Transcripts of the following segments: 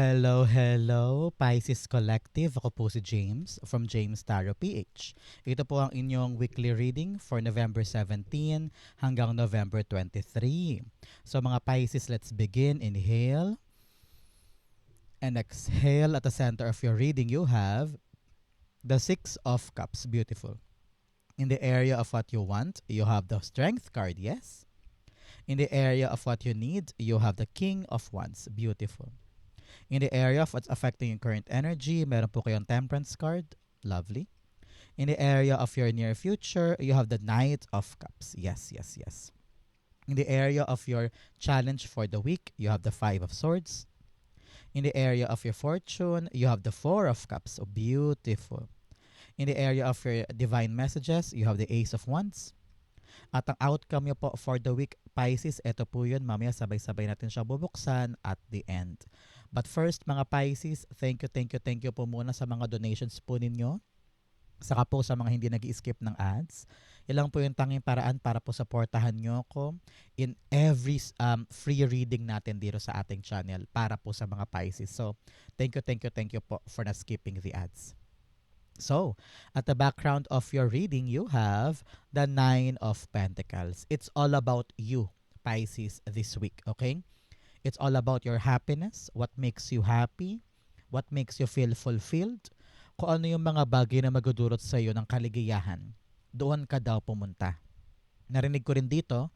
Hello, hello, Pisces Collective. Ako po si James from James Tarot PH. Ito po ang inyong weekly reading for November 17 hanggang November 23. So mga Pisces, let's begin. Inhale and exhale. At the center of your reading, you have the Six of Cups. Beautiful. In the area of what you want, you have the Strength card, yes? In the area of what you need, you have the King of Wands. Beautiful. In the area of what's affecting your current energy, meron po kayong Temperance card. Lovely. In the area of your near future, you have the Knight of Cups. Yes, yes, yes. In the area of your challenge for the week, you have the Five of Swords. In the area of your fortune, you have the Four of Cups. Oh, beautiful. In the area of your divine messages, you have the Ace of Wands. At ang outcome nyo po for the week, Pisces, ito po yun. Mamaya sabay-sabay natin siya bubuksan at the end. But first, mga Pisces, thank you, thank you, thank you po muna sa mga donations po ninyo. Saka po sa mga hindi nag skip ng ads. Ilang po yung tanging paraan para po supportahan nyo ko in every um, free reading natin dito sa ating channel para po sa mga Pisces. So, thank you, thank you, thank you po for na skipping the ads. So, at the background of your reading, you have the Nine of Pentacles. It's all about you, Pisces, this week, okay? It's all about your happiness, what makes you happy, what makes you feel fulfilled, kung ano yung mga bagay na magdudulot sa iyo ng kaligayahan. Doon ka daw pumunta. Narinig ko rin dito,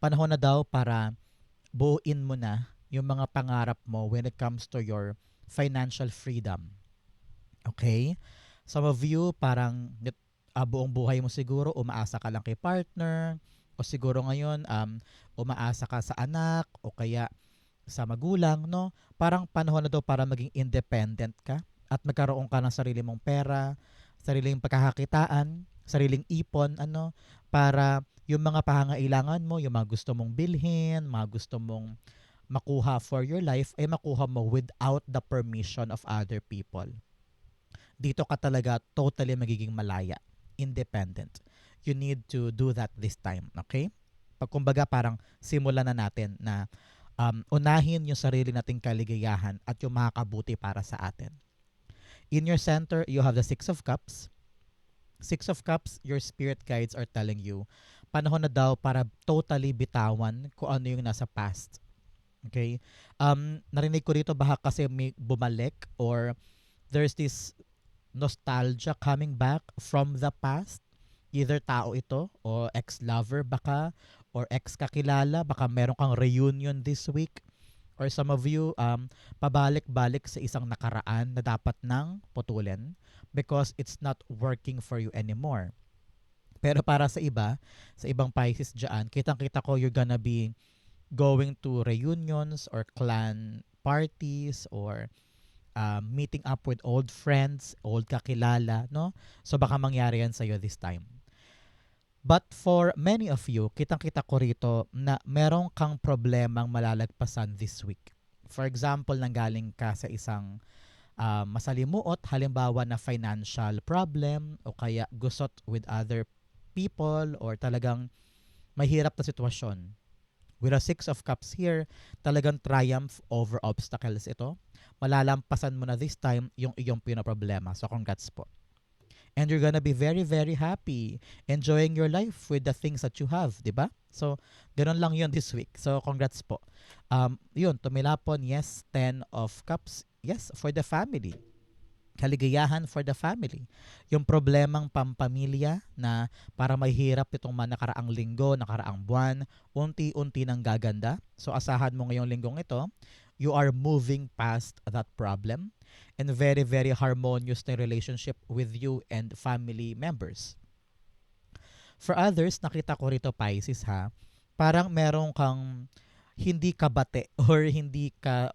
panahon na daw para buuin mo na yung mga pangarap mo when it comes to your financial freedom. Okay? Some of you, parang uh, buong buhay mo siguro, umaasa ka lang kay partner, o siguro ngayon, um, umaasa ka sa anak, o kaya sa magulang, no? Parang panahon na daw para maging independent ka at magkaroon ka ng sarili mong pera, sariling pagkakakitaan, sariling ipon, ano, para yung mga pangangailangan mo, yung mga gusto mong bilhin, mga gusto mong makuha for your life, ay makuha mo without the permission of other people. Dito ka talaga totally magiging malaya, independent. You need to do that this time, okay? Pag kumbaga parang simulan na natin na um, unahin yung sarili nating kaligayahan at yung makakabuti para sa atin. In your center, you have the Six of Cups. Six of Cups, your spirit guides are telling you, panahon na daw para totally bitawan kung ano yung nasa past. Okay? Um, narinig ko dito baka kasi may bumalik or there's this nostalgia coming back from the past. Either tao ito o ex-lover baka or ex kakilala, baka meron kang reunion this week or some of you um, pabalik-balik sa isang nakaraan na dapat nang putulin because it's not working for you anymore. Pero para sa iba, sa ibang Pisces dyan, kitang-kita ko you're gonna be going to reunions or clan parties or uh, meeting up with old friends, old kakilala, no? So baka mangyari yan sa'yo this time. But for many of you, kitang-kita ko rito na merong kang problemang malalagpasan this week. For example, nanggaling ka sa isang uh, masalimuot, halimbawa na financial problem o kaya gusot with other people or talagang mahirap na sitwasyon. With a Six of Cups here, talagang triumph over obstacles ito. Malalampasan mo na this time yung iyong pinoproblema. So congrats po and you're gonna be very, very happy enjoying your life with the things that you have, di ba? So, ganun lang yun this week. So, congrats po. Um, yun, tumilapon, yes, 10 of cups, yes, for the family. Kaligayahan for the family. Yung problemang pampamilya na para mahirap itong nakaraang linggo, nakaraang buwan, unti-unti nang gaganda. So, asahan mo ngayong linggong ito, you are moving past that problem and very, very harmonious na relationship with you and family members. For others, nakita ko rito Pisces ha, parang meron kang hindi ka bate or hindi ka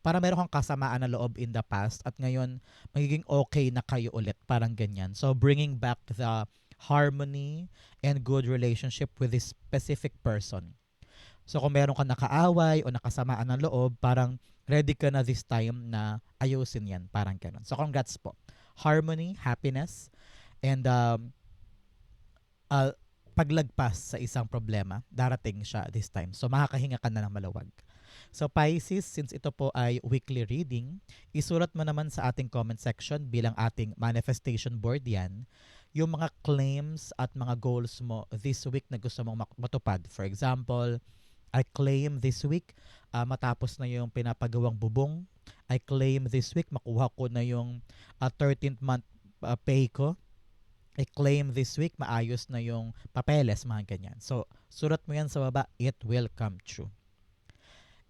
para meron kang kasamaan na loob in the past at ngayon magiging okay na kayo ulit, parang ganyan. So bringing back the harmony and good relationship with this specific person. So kung meron ka nakaaway o nakasamaan ng loob, parang ready ka na this time na ayusin yan. Parang ganun. So, congrats po. Harmony, happiness, and um, uh, paglagpas sa isang problema, darating siya this time. So, makakahinga ka na ng malawag. So Pisces, since ito po ay weekly reading, isulat mo naman sa ating comment section bilang ating manifestation board yan, yung mga claims at mga goals mo this week na gusto mong matupad. For example, I claim this week ah, matapos na yung pinapagawang bubong. I claim this week makuha ko na yung ah, 13th month ah, pay ko. I claim this week maayos na yung papeles, mga ganyan. So, surat mo yan sa baba, it will come true.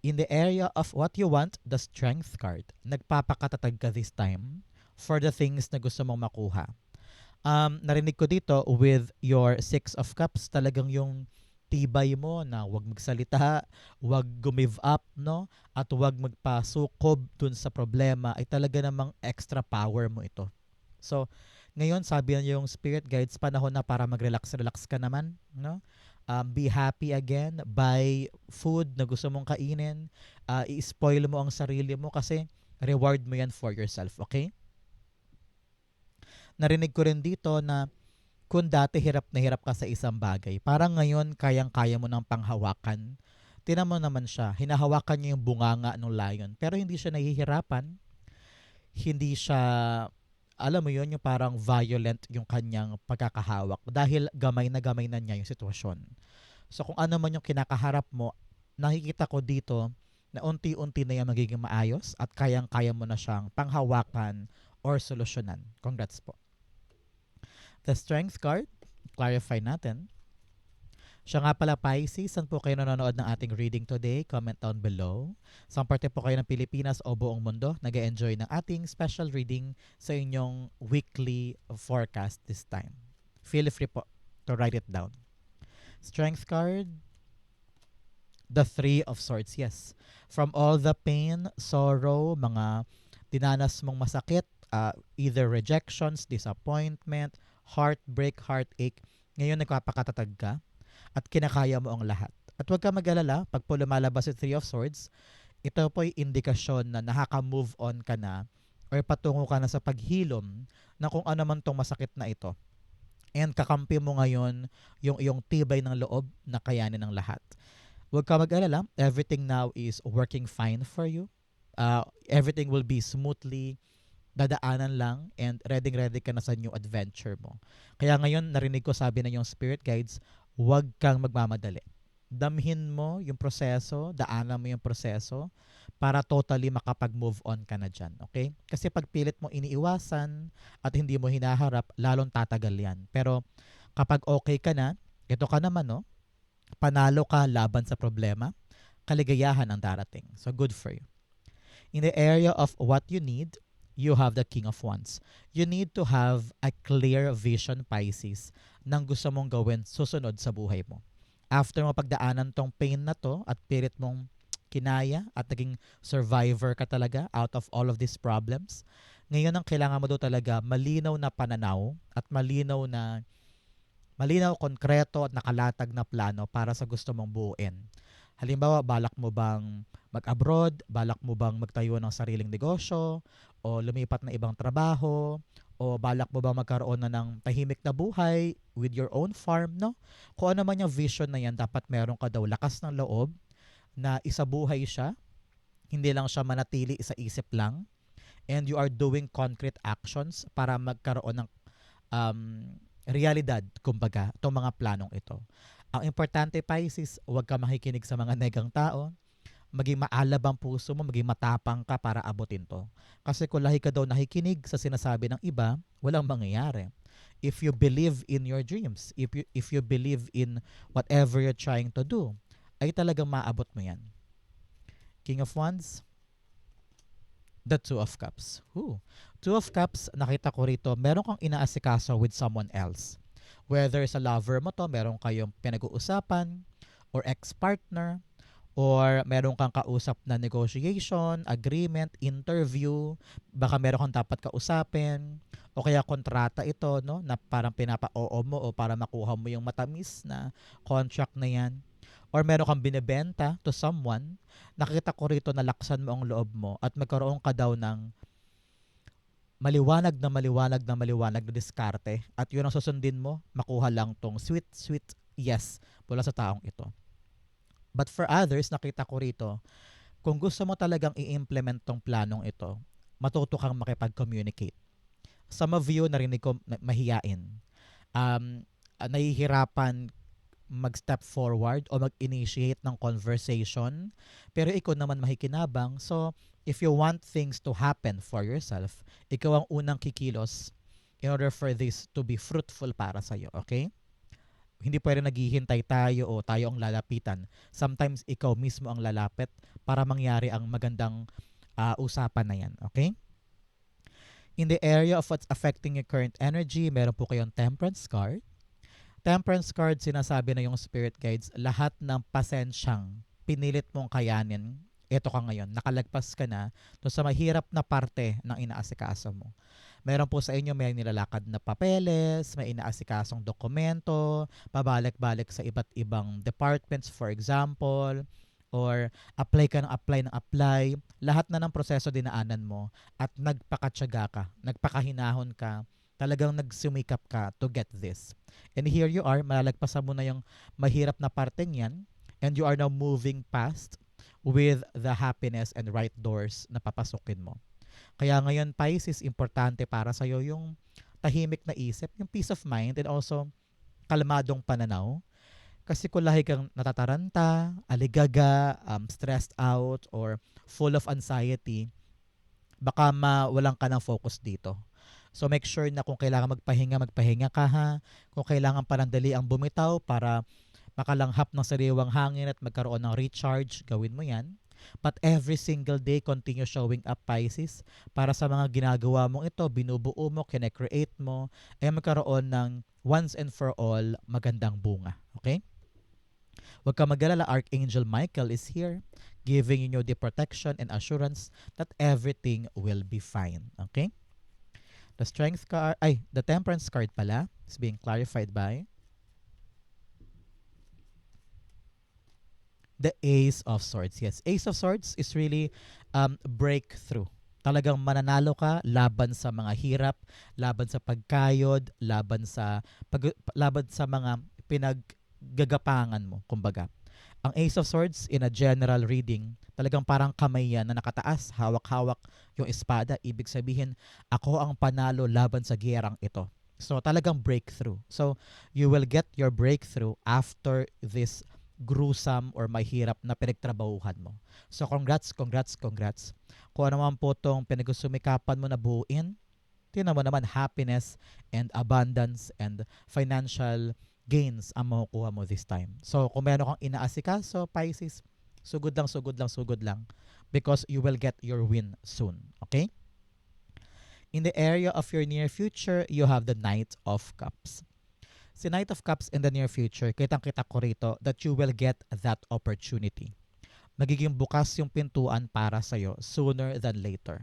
In the area of what you want, the strength card, nagpapakatatag ka this time for the things na gusto mong makuha. Um, narinig ko dito with your Six of Cups, talagang yung tibay mo na wag magsalita, wag gumive up, no? At wag magpasukob dun sa problema ay talaga namang extra power mo ito. So, ngayon sabi na yung spirit guides panahon na para mag-relax-relax ka naman, no? Um, be happy again, buy food na gusto mong kainin, uh, i-spoil mo ang sarili mo kasi reward mo yan for yourself, okay? Narinig ko rin dito na kung dati hirap na hirap ka sa isang bagay, parang ngayon kayang-kaya mo ng panghawakan. Tinan mo naman siya, hinahawakan niya yung bunganga ng lion, pero hindi siya nahihirapan. Hindi siya, alam mo yun, yung parang violent yung kanyang pagkakahawak dahil gamay na gamay na niya yung sitwasyon. So kung ano man yung kinakaharap mo, nakikita ko dito na unti-unti na yan magiging maayos at kayang-kaya mo na siyang panghawakan or solusyonan. Congrats po. The Strength card, clarify natin. Siya nga pala Pisces, saan po kayo nanonood ng ating reading today? Comment down below. Saan parte po kayo ng Pilipinas o buong mundo nag enjoy ng ating special reading sa inyong weekly forecast this time. Feel free po to write it down. Strength card, the Three of Swords, yes. From all the pain, sorrow, mga dinanas mong masakit, uh, either rejections, disappointment, heartbreak, heartache, ngayon nagpapakatatag ka at kinakaya mo ang lahat. At huwag ka mag-alala, pag po lumalabas yung Three of Swords, ito po ay indikasyon na nakaka-move on ka na or patungo ka na sa paghilom na kung ano man tong masakit na ito. And kakampi mo ngayon yung iyong tibay ng loob na kayanin ng lahat. Huwag ka mag-alala, everything now is working fine for you. Uh, everything will be smoothly dadaanan lang and ready ready ka na sa new adventure mo. Kaya ngayon narinig ko sabi ng yung spirit guides, huwag kang magmamadali. Damhin mo yung proseso, daanan mo yung proseso para totally makapag-move on ka na dyan. Okay? Kasi pag pilit mo iniiwasan at hindi mo hinaharap, lalong tatagal yan. Pero kapag okay ka na, ito ka naman, no? Panalo ka laban sa problema, kaligayahan ang darating. So good for you. In the area of what you need, you have the King of Wands. You need to have a clear vision, Pisces, ng gusto mong gawin susunod sa buhay mo. After mo pagdaanan tong pain na to at pilit mong kinaya at naging survivor ka talaga out of all of these problems, ngayon ang kailangan mo daw talaga malinaw na pananaw at malinaw na malinaw, konkreto at nakalatag na plano para sa gusto mong buuin. Halimbawa, balak mo bang mag-abroad, balak mo bang magtayo ng sariling negosyo, o lumipat na ibang trabaho o balak mo ba magkaroon na ng tahimik na buhay with your own farm, no? Kung ano man yung vision na yan, dapat meron ka daw lakas ng loob na isabuhay siya, hindi lang siya manatili sa isip lang, and you are doing concrete actions para magkaroon ng um, realidad, kumbaga, itong mga planong ito. Ang importante, Pisces, huwag ka makikinig sa mga negang tao, maging maalab ang puso mo, maging matapang ka para abutin to. Kasi kung lahi ka daw nakikinig sa sinasabi ng iba, walang mangyayari. If you believe in your dreams, if you, if you believe in whatever you're trying to do, ay talagang maabot mo yan. King of Wands, the Two of Cups. Ooh. Two of Cups, nakita ko rito, meron kang inaasikaso with someone else. Whether sa lover mo to, meron kayong pinag-uusapan, or ex-partner, or meron kang kausap na negotiation, agreement, interview, baka meron kang dapat kausapin, o kaya kontrata ito, no, na parang pinapa-oo mo o para makuha mo yung matamis na contract na yan. Or meron kang binebenta to someone, nakita ko rito na laksan mo ang loob mo at magkaroon ka daw ng maliwanag na maliwanag na maliwanag na diskarte at yun ang susundin mo, makuha lang tong sweet, sweet yes mula sa taong ito. But for others, nakita ko rito, kung gusto mo talagang i-implement tong planong ito, matuto kang makipag-communicate. Some of you, narinig ko, mahiyain. Um, ah, nahihirapan mag-step forward o mag-initiate ng conversation. Pero ikaw naman mahikinabang. So, if you want things to happen for yourself, ikaw ang unang kikilos in order for this to be fruitful para sa'yo. Okay? Hindi pwede naghihintay tayo o tayo ang lalapitan. Sometimes ikaw mismo ang lalapit para mangyari ang magandang ah, usapan na yan. Okay? In the area of what's affecting your current energy, meron po kayong temperance card. Temperance card, sinasabi na yung spirit guides, lahat ng pasensyang pinilit mong kayanin, ito ka ngayon, nakalagpas ka na sa mahirap na parte ng inaasikaso mo. Meron po sa inyo may nilalakad na papeles, may inaasikasong dokumento, pabalik-balik sa iba't ibang departments for example, or apply ka ng apply ng apply, lahat na ng proseso dinaanan mo at nagpakatsaga ka, nagpakahinahon ka, talagang nagsumikap ka to get this. And here you are, malalagpasan mo na yung mahirap na parteng yan and you are now moving past with the happiness and right doors na papasukin mo. Kaya ngayon, Pisces, importante para sa'yo yung tahimik na isip, yung peace of mind and also kalmadong pananaw. Kasi kung lahi kang natataranta, aligaga, um, stressed out, or full of anxiety, baka mawalan ka ng focus dito. So make sure na kung kailangan magpahinga, magpahinga ka ha. Kung kailangan panandali ang bumitaw para makalanghap ng sariwang hangin at magkaroon ng recharge, gawin mo yan. But every single day, continue showing up Pisces para sa mga ginagawa mong ito, binubuo mo, kine-create mo, ay magkaroon ng once and for all magandang bunga. Okay? Huwag ka magalala, Archangel Michael is here giving you the protection and assurance that everything will be fine. Okay? The strength card, ay, the temperance card pala is being clarified by the Ace of Swords. Yes, Ace of Swords is really um, breakthrough. Talagang mananalo ka laban sa mga hirap, laban sa pagkayod, laban sa pag, laban sa mga pinaggagapangan mo, kumbaga. Ang Ace of Swords in a general reading, talagang parang kamay yan na nakataas, hawak-hawak yung espada. Ibig sabihin, ako ang panalo laban sa giyerang ito. So talagang breakthrough. So you will get your breakthrough after this gruesome or mahirap na pinagtrabahuhan mo. So congrats, congrats, congrats. Kung ano man po itong pinagsumikapan mo na buuin, tinan mo naman happiness and abundance and financial gains ang makukuha mo this time. So kung meron kang inaasikaso, Pisces, sugod lang, sugod lang, sugod lang because you will get your win soon. Okay? In the area of your near future, you have the Knight of Cups. Si Knight of Cups in the near future, kitang-kita ko rito that you will get that opportunity. Magiging bukas yung pintuan para sa'yo sooner than later.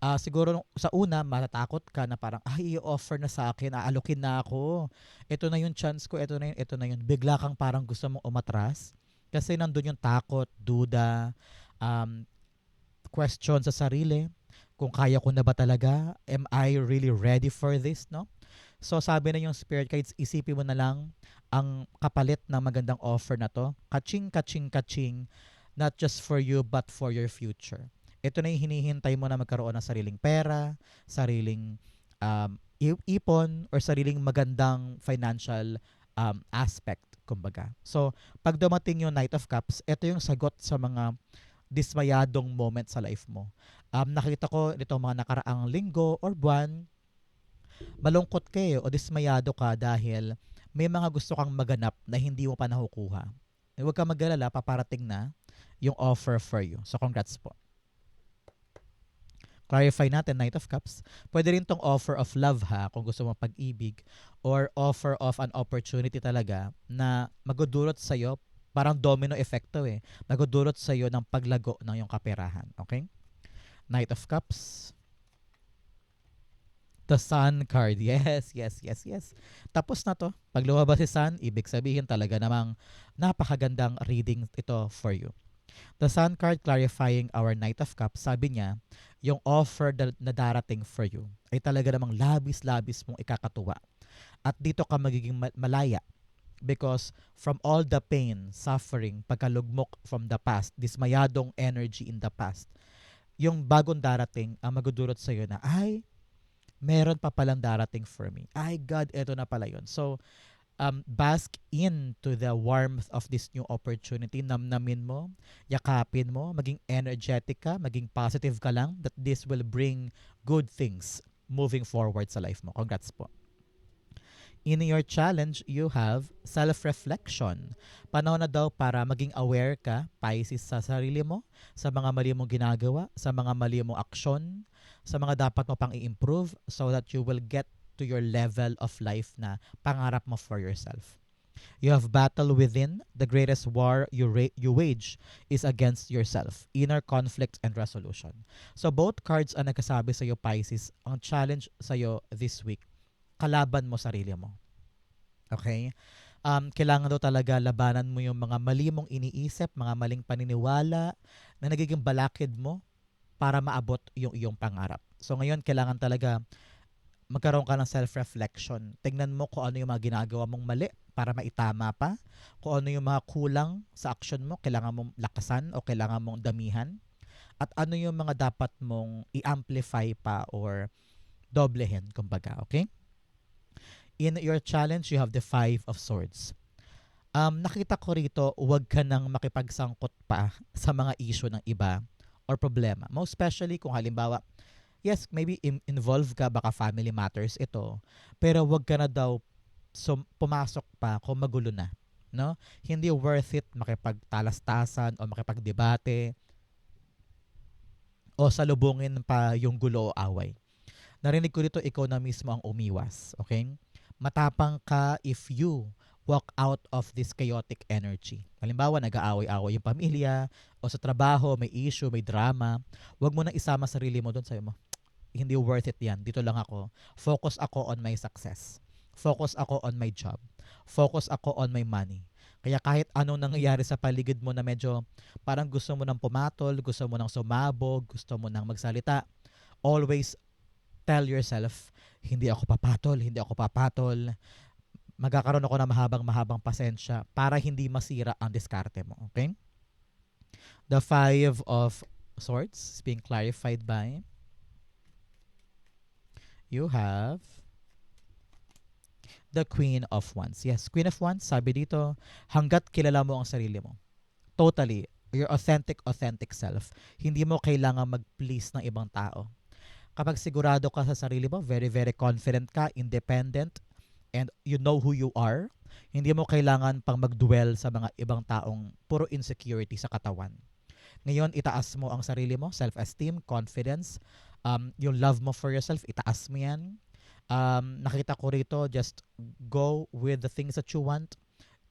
Ah, siguro sa una, matatakot ka na parang, ay, i-offer na sa akin, aalokin na ako. Ito na yung chance ko, ito na yun, ito na yun. Bigla kang parang gusto mong umatras. Kasi nandun yung takot, duda, um, question sa sarili. Kung kaya ko na ba talaga? Am I really ready for this? No? So sabi na yung spirit guides, isipin mo na lang ang kapalit ng magandang offer na to. Kaching, kaching, kaching. Not just for you, but for your future. Ito na yung hinihintay mo na magkaroon ng sariling pera, sariling um, ipon, or sariling magandang financial um, aspect, kumbaga. So, pag dumating yung Knight of Cups, ito yung sagot sa mga dismayadong moment sa life mo. Um, nakita ko nito mga nakaraang linggo or buwan, malungkot kayo o dismayado ka dahil may mga gusto kang maganap na hindi mo pa nakukuha. Eh, Huwag kang mag-alala, paparating na yung offer for you. So, congrats po. Clarify natin, Knight of Cups. Pwede rin tong offer of love ha, kung gusto mo pag-ibig. Or offer of an opportunity talaga na magudulot sa'yo, parang domino effecto eh. Magudulot sa'yo ng paglago ng iyong kaperahan. Okay? Knight of Cups. The Sun card. Yes, yes, yes, yes. Tapos na to. Pag lumabas si Sun, ibig sabihin talaga namang napakagandang reading ito for you. The Sun card clarifying our Knight of Cups, sabi niya, yung offer na darating for you ay talaga namang labis-labis mong ikakatuwa. At dito ka magiging ma- malaya Because from all the pain, suffering, pagkalugmok from the past, dismayadong energy in the past, yung bagong darating ang magudulot sa'yo na, ay, meron pa palang darating for me. Ay, God, eto na pala yun. So, um, bask into the warmth of this new opportunity. Namnamin mo, yakapin mo, maging energetic ka, maging positive ka lang that this will bring good things moving forward sa life mo. Congrats po. In your challenge, you have self-reflection. Panahon na daw para maging aware ka, Pisces, sa sarili mo, sa mga mali mong ginagawa, sa mga mali mong aksyon, sa mga dapat mo pang i-improve so that you will get to your level of life na pangarap mo for yourself. You have battle within. The greatest war you, ra- you wage is against yourself. Inner conflict and resolution. So both cards ang nagkasabi sa iyo, Pisces. Ang challenge sa iyo this week, kalaban mo sarili mo. Okay? Um, kailangan daw talaga labanan mo yung mga mali mong iniisip, mga maling paniniwala na nagiging balakid mo para maabot yung iyong pangarap. So ngayon, kailangan talaga magkaroon ka ng self-reflection. Tingnan mo kung ano yung mga ginagawa mong mali para maitama pa. Kung ano yung mga kulang sa action mo, kailangan mong lakasan o kailangan mong damihan. At ano yung mga dapat mong i-amplify pa or doblehin, kumbaga, okay? In your challenge, you have the Five of Swords. Um, nakita ko rito, huwag ka nang makipagsangkot pa sa mga issue ng iba or problema. Most especially kung halimbawa, yes, maybe in- involve ka, baka family matters ito, pero huwag ka na daw so, pumasok pa kung magulo na. No? Hindi worth it makipagtalastasan o makipagdebate o salubungin pa yung gulo o away. Narinig ko dito, ikaw na mismo ang umiwas. Okay? Matapang ka if you walk out of this chaotic energy. Halimbawa, nag-aaway-away yung pamilya o sa trabaho, may issue, may drama. Huwag mo na isama sarili mo doon. Sabi mo, hindi worth it yan. Dito lang ako. Focus ako on my success. Focus ako on my job. Focus ako on my money. Kaya kahit anong nangyayari sa paligid mo na medyo parang gusto mo nang pumatol, gusto mo nang sumabog, gusto mo nang magsalita, always tell yourself, hindi ako papatol, hindi ako papatol. Magkakaroon ako ng mahabang-mahabang pasensya para hindi masira ang diskarte mo. Okay? The Five of Swords is being clarified by you have the Queen of Wands. Yes, Queen of Wands, sabi dito, hanggat kilala mo ang sarili mo. Totally, your authentic, authentic self. Hindi mo kailangan mag-please ng ibang tao. Kapag sigurado ka sa sarili mo, very, very confident ka, independent, and you know who you are, hindi mo kailangan pang mag-dwell sa mga ibang taong puro insecurity sa katawan. Ngayon, itaas mo ang sarili mo, self-esteem, confidence, um, yung love mo for yourself, itaas mo yan um, nakita ko rito, just go with the things that you want,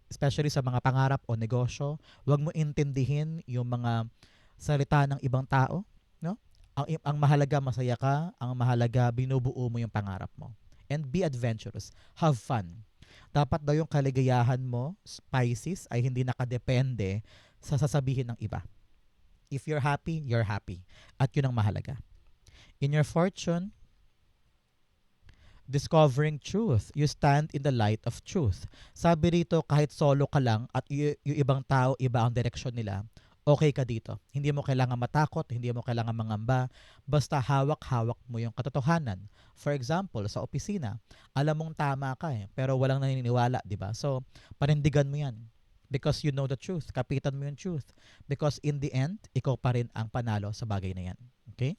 especially sa mga pangarap o negosyo. Huwag mo intindihin yung mga salita ng ibang tao. No? Ang, ang mahalaga, masaya ka. Ang mahalaga, binubuo mo yung pangarap mo. And be adventurous. Have fun. Dapat daw yung kaligayahan mo, Pisces, ay hindi nakadepende sa sasabihin ng iba. If you're happy, you're happy. At yun ang mahalaga. In your fortune, discovering truth. You stand in the light of truth. Sabi rito, kahit solo ka lang at y- yung ibang tao, iba ang direksyon nila, okay ka dito. Hindi mo kailangan matakot, hindi mo kailangan mangamba, basta hawak-hawak mo yung katotohanan. For example, sa opisina, alam mong tama ka eh, pero walang naniniwala, di ba? So, panindigan mo yan. Because you know the truth. Kapitan mo yung truth. Because in the end, ikaw pa rin ang panalo sa bagay na yan. Okay?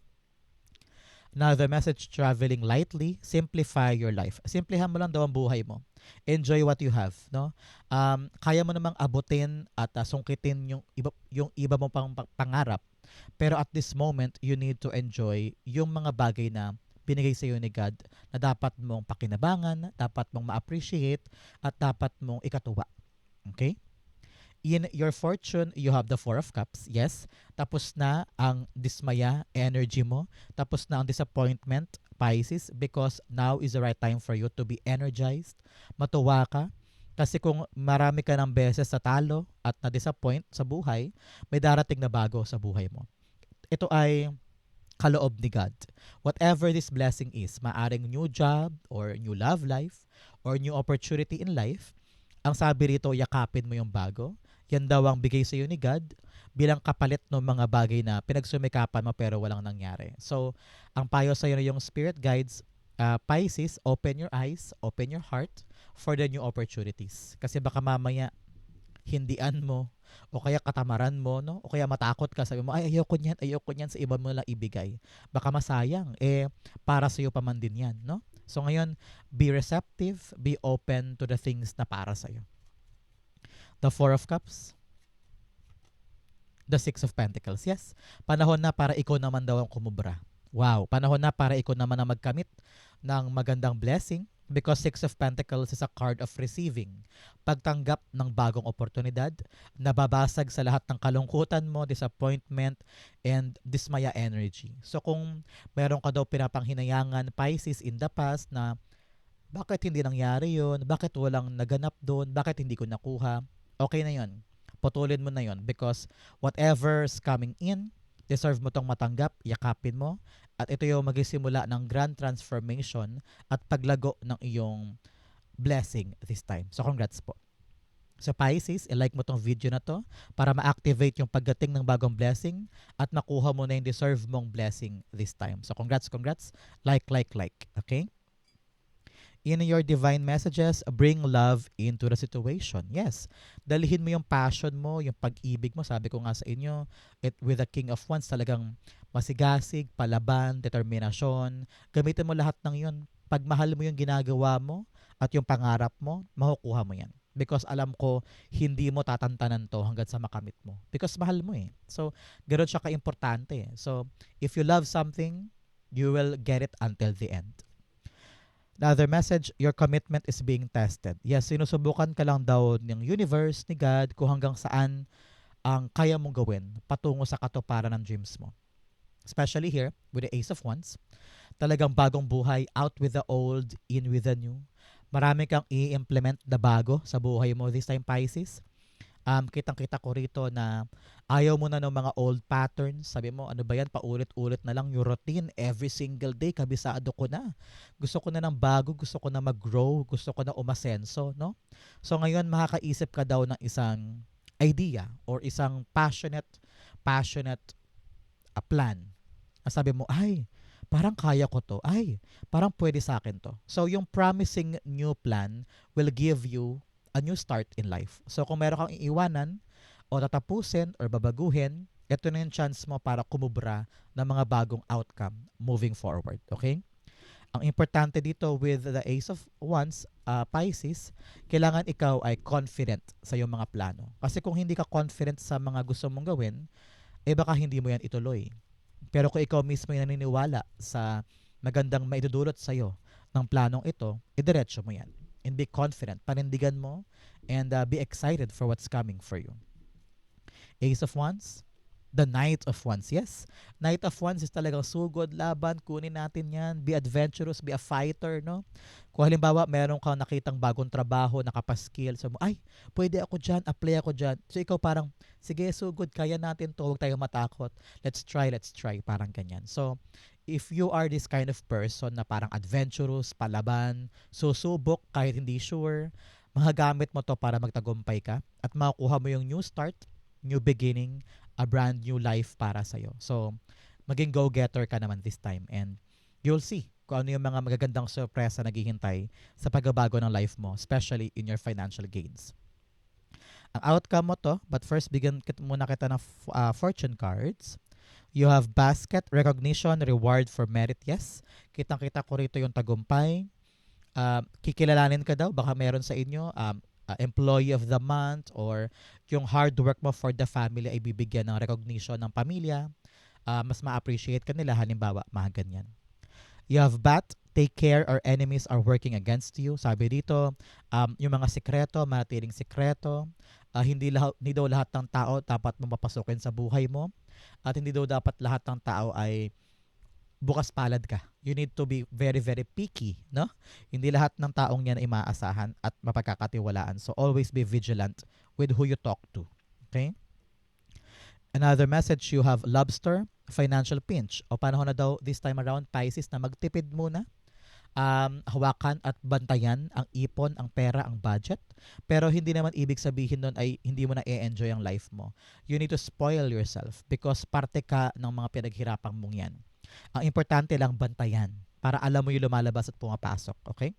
Now, the message traveling lightly, simplify your life. Simplihan mo lang daw ang buhay mo. Enjoy what you have, no? Um, kaya mo namang abutin at uh, sungkitin yung iba, yung iba mong pang, pangarap. Pero at this moment, you need to enjoy yung mga bagay na binigay sa iyo ni God na dapat mong pakinabangan, dapat mong ma-appreciate, at dapat mong ikatuwa. Okay? In your fortune, you have the Four of Cups. Yes. Tapos na ang dismaya, energy mo. Tapos na ang disappointment, Pisces, because now is the right time for you to be energized. Matuwa ka. Kasi kung marami ka ng beses sa talo at na-disappoint sa buhay, may darating na bago sa buhay mo. Ito ay kaloob ni God. Whatever this blessing is, maaring new job or new love life or new opportunity in life, Ang sabi rito, yakapin mo yung bago. Yan daw ang bigay sa iyo ni God bilang kapalit ng mga bagay na pinagsumikapan mo pero walang nangyari. So, ang payo sa iyo yung spirit guides, uh, Pisces, open your eyes, open your heart for the new opportunities. Kasi baka mamaya hindian mo o kaya katamaran mo no? O kaya matakot ka sabi mo ay ayoko niyan ayoko niyan sa iba mo lang ibigay. Baka masayang. Eh para sa iyo pa man din yan no? So ngayon be receptive be open to the things na para sa iyo the four of cups? The six of pentacles yes. Panahon na para ikaw naman daw ang kumubra. Wow panahon na para ikaw naman ang magkamit ng magandang blessing because Six of Pentacles is a card of receiving. Pagtanggap ng bagong oportunidad, nababasag sa lahat ng kalungkutan mo, disappointment, and dismaya energy. So kung meron ka daw pinapanghinayangan Pisces in the past na bakit hindi nangyari yon bakit walang naganap doon, bakit hindi ko nakuha, okay na yon Putulin mo na yon because whatever's coming in, deserve mo tong matanggap, yakapin mo, at ito yung magsisimula ng grand transformation at paglago ng iyong blessing this time. So congrats po. So Pisces, i-like mo tong video na to para ma-activate yung pagdating ng bagong blessing at makuha mo na yung deserve mong blessing this time. So congrats, congrats. Like, like, like. Okay? In your divine messages, bring love into the situation. Yes, dalhin mo yung passion mo, yung pag-ibig mo. Sabi ko nga sa inyo, it, with the King of Wands, talagang masigasig, palaban, determinasyon. Gamitin mo lahat ng yun. Pag mahal mo yung ginagawa mo at yung pangarap mo, makukuha mo yan. Because alam ko, hindi mo tatantanan to hanggang sa makamit mo. Because mahal mo eh. So, ganoon siya ka-importante. So, if you love something, you will get it until the end. The other message, your commitment is being tested. Yes, sinusubukan ka lang daw ng universe, ni God, kung hanggang saan ang kaya mong gawin patungo sa katuparan ng dreams mo. Especially here, with the Ace of Wands. Talagang bagong buhay, out with the old, in with the new. Marami kang i-implement na bago sa buhay mo this time, Pisces um, kitang-kita ko rito na ayaw mo na ng mga old patterns. Sabi mo, ano ba yan, paulit-ulit na lang yung routine every single day, kabisado ko na. Gusto ko na ng bago, gusto ko na mag-grow, gusto ko na umasenso, no? So ngayon, makakaisip ka daw ng isang idea or isang passionate, passionate uh, plan. Sabi mo, ay, parang kaya ko to. Ay, parang pwede sa akin to. So, yung promising new plan will give you a new start in life. So kung meron kang iiwanan o tatapusin or babaguhin, ito na yung chance mo para kumubra ng mga bagong outcome moving forward. Okay? Ang importante dito with the Ace of Wands, uh, Pisces, kailangan ikaw ay confident sa iyong mga plano. Kasi kung hindi ka confident sa mga gusto mong gawin, eh baka hindi mo yan ituloy. Pero kung ikaw mismo yung naniniwala sa magandang maidudulot sa iyo ng planong ito, idiretso mo yan and be confident. Panindigan mo and uh, be excited for what's coming for you. Ace of Wands, the Knight of Wands. Yes, Knight of Wands is talagang sugod, laban, kunin natin yan. Be adventurous, be a fighter, no? Kung halimbawa, meron kang nakitang bagong trabaho, nakapaskill, so ay, pwede ako dyan, apply ako dyan. So ikaw parang, sige, sugod, kaya natin to, huwag tayong matakot. Let's try, let's try, parang ganyan. So, if you are this kind of person na parang adventurous, palaban, susubok kahit hindi sure, magagamit mo to para magtagumpay ka at makukuha mo yung new start, new beginning, a brand new life para sa'yo. So, maging go-getter ka naman this time and you'll see kung ano yung mga magagandang sorpresa naghihintay sa pagbabago ng life mo, especially in your financial gains. Ang outcome mo to, but first bigyan kita muna kita ng uh, fortune cards. You have basket, recognition, reward for merit. Yes, kitang-kita ko rito yung tagumpay. Uh, kikilalanin ka daw, baka meron sa inyo, um, uh, employee of the month or yung hard work mo for the family ay bibigyan ng recognition ng pamilya. Uh, mas ma-appreciate ka nila, halimbawa, mga ganyan. You have bat, take care or enemies are working against you. Sabi dito, um, yung mga sikreto, manatiling sikreto. Uh, hindi, lahat, hindi daw lahat ng tao dapat mapapasukin sa buhay mo. At hindi daw dapat lahat ng tao ay bukas palad ka. You need to be very, very picky, no? Hindi lahat ng taong yan ay maasahan at mapagkakatiwalaan. So, always be vigilant with who you talk to. Okay? Another message, you have lobster, financial pinch. O panahon na daw this time around, Pisces, na magtipid muna um, hawakan at bantayan ang ipon, ang pera, ang budget. Pero hindi naman ibig sabihin nun ay hindi mo na i-enjoy ang life mo. You need to spoil yourself because parte ka ng mga pinaghirapang mong yan. Ang importante lang bantayan para alam mo yung lumalabas at pumapasok. Okay?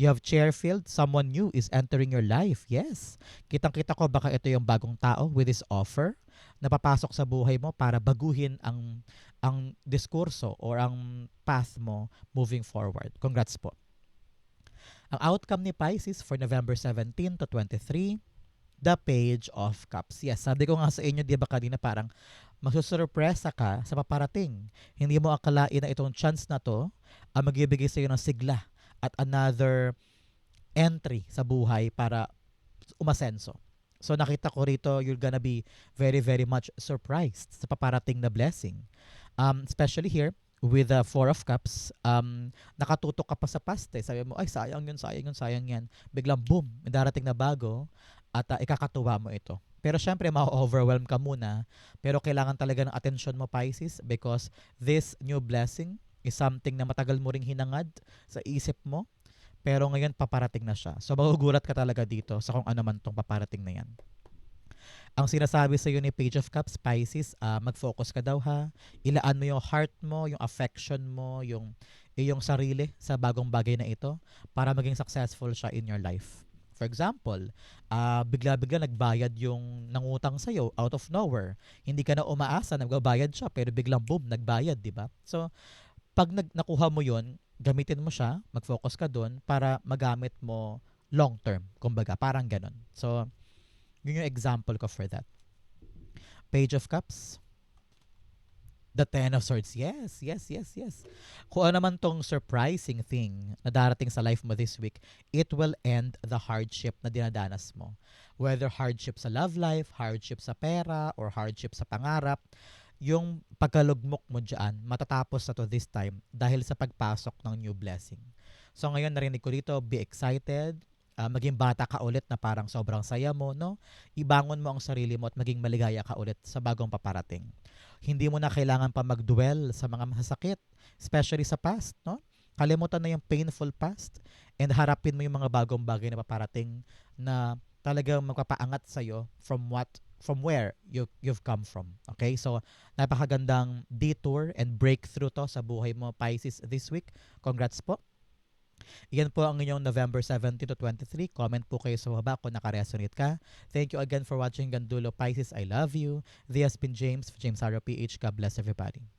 You have Chairfield, someone new is entering your life. Yes. Kitang-kita ko baka ito yung bagong tao with this offer na papasok sa buhay mo para baguhin ang ang diskurso or ang path mo moving forward. Congrats po. Ang outcome ni Pisces for November 17 to 23, the Page of Cups. Yes, sabi ko nga sa inyo, di ba kanina parang masusurpresa ka sa paparating. Hindi mo akalain na itong chance na to ang magbibigay sa iyo ng sigla at another entry sa buhay para umasenso. So nakita ko rito, you're gonna be very, very much surprised sa paparating na blessing. Um, especially here, with the Four of Cups, um, nakatutok ka pa sa past eh. Sabi mo, ay sayang yun, sayang yun, sayang yan. Biglang boom, may darating na bago at uh, ikakatuwa mo ito. Pero syempre, ma-overwhelm ka muna. Pero kailangan talaga ng attention mo, Pisces, because this new blessing is something na matagal mo ring hinangad sa isip mo. Pero ngayon, paparating na siya. So, magugulat ka talaga dito sa kung ano man tong paparating na yan. Ang sinasabi sa iyo ni Page of Cups, Pisces, uh, mag-focus ka daw ha. Ilaan mo yung heart mo, yung affection mo, yung iyong sarili sa bagong bagay na ito para maging successful siya in your life. For example, uh, bigla-bigla nagbayad yung nangutang sa'yo out of nowhere. Hindi ka na umaasa, nagbabayad siya, pero biglang boom, nagbayad, di ba? So, pag nag nakuha mo yon gamitin mo siya, mag-focus ka doon para magamit mo long term. Kumbaga, parang ganun. So, yun yung example ko for that. Page of Cups. The Ten of Swords. Yes, yes, yes, yes. Kung ano naman tong surprising thing na darating sa life mo this week, it will end the hardship na dinadanas mo. Whether hardship sa love life, hardship sa pera, or hardship sa pangarap, yung pagkalugmok mo dyan, matatapos na to this time dahil sa pagpasok ng new blessing. So ngayon narinig ko dito, be excited, uh, maging bata ka ulit na parang sobrang saya mo, no? Ibangon mo ang sarili mo at maging maligaya ka ulit sa bagong paparating. Hindi mo na kailangan pa magdwell sa mga masasakit, especially sa past, no? Kalimutan na yung painful past and harapin mo yung mga bagong bagay na paparating na talagang magpapaangat sa iyo from what from where you you've come from. Okay? So, napakagandang detour and breakthrough to sa buhay mo Pisces this week. Congrats po. Iyan po ang inyong November 17 to 23. Comment po kayo sa baba kung nakaresonate ka. Thank you again for watching Gandulo Pisces. I love you. This has been James, James Haro PH. God bless everybody.